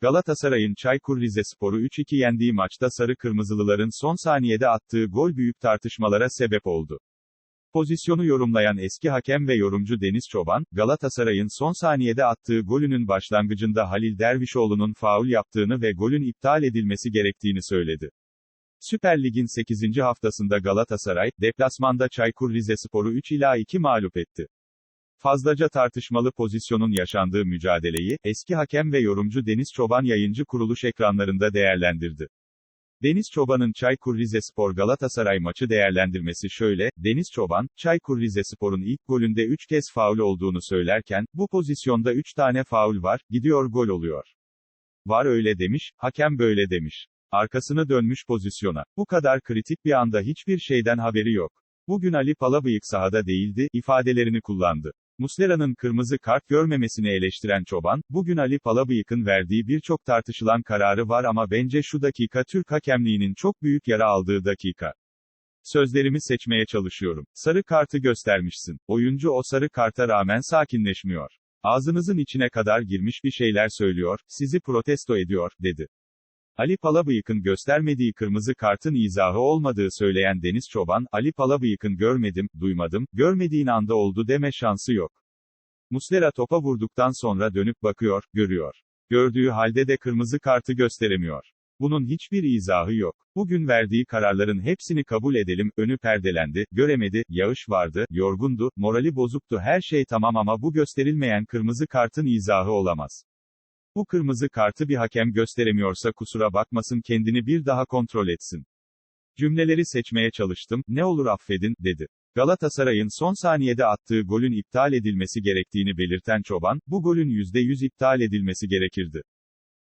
Galatasaray'ın Çaykur Rizespor'u 3-2 yendiği maçta sarı kırmızılıların son saniyede attığı gol büyük tartışmalara sebep oldu. Pozisyonu yorumlayan eski hakem ve yorumcu Deniz Çoban, Galatasaray'ın son saniyede attığı golünün başlangıcında Halil Dervişoğlu'nun faul yaptığını ve golün iptal edilmesi gerektiğini söyledi. Süper Lig'in 8. haftasında Galatasaray, deplasmanda Çaykur Rizespor'u 3 ila 2 mağlup etti. Fazlaca tartışmalı pozisyonun yaşandığı mücadeleyi, eski hakem ve yorumcu Deniz Çoban yayıncı kuruluş ekranlarında değerlendirdi. Deniz Çoban'ın Çaykur Rizespor Galatasaray maçı değerlendirmesi şöyle, Deniz Çoban, Çaykur Rizespor'un ilk golünde 3 kez faul olduğunu söylerken, bu pozisyonda 3 tane faul var, gidiyor gol oluyor. Var öyle demiş, hakem böyle demiş. Arkasını dönmüş pozisyona. Bu kadar kritik bir anda hiçbir şeyden haberi yok. Bugün Ali Palabıyık sahada değildi, ifadelerini kullandı. Muslera'nın kırmızı kart görmemesini eleştiren Çoban, bugün Ali Palabıyık'ın verdiği birçok tartışılan kararı var ama bence şu dakika Türk hakemliğinin çok büyük yara aldığı dakika. Sözlerimi seçmeye çalışıyorum. Sarı kartı göstermişsin. Oyuncu o sarı karta rağmen sakinleşmiyor. Ağzınızın içine kadar girmiş bir şeyler söylüyor, sizi protesto ediyor, dedi. Ali Palabıyık'ın göstermediği kırmızı kartın izahı olmadığı söyleyen Deniz Çoban, Ali Palabıyık'ın görmedim, duymadım, görmediğin anda oldu deme şansı yok. Muslera topa vurduktan sonra dönüp bakıyor, görüyor. Gördüğü halde de kırmızı kartı gösteremiyor. Bunun hiçbir izahı yok. Bugün verdiği kararların hepsini kabul edelim, önü perdelendi, göremedi, yağış vardı, yorgundu, morali bozuktu her şey tamam ama bu gösterilmeyen kırmızı kartın izahı olamaz. Bu kırmızı kartı bir hakem gösteremiyorsa kusura bakmasın kendini bir daha kontrol etsin. Cümleleri seçmeye çalıştım, ne olur affedin, dedi. Galatasaray'ın son saniyede attığı golün iptal edilmesi gerektiğini belirten Çoban, bu golün %100 iptal edilmesi gerekirdi.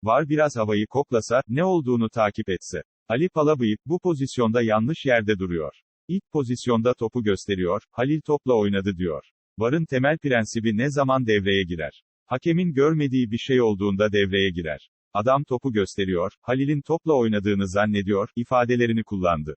Var biraz havayı koklasa, ne olduğunu takip etse. Ali Palabıyık, bu pozisyonda yanlış yerde duruyor. İlk pozisyonda topu gösteriyor, Halil topla oynadı diyor. Varın temel prensibi ne zaman devreye girer? Hakemin görmediği bir şey olduğunda devreye girer. Adam topu gösteriyor, Halil'in topla oynadığını zannediyor, ifadelerini kullandı.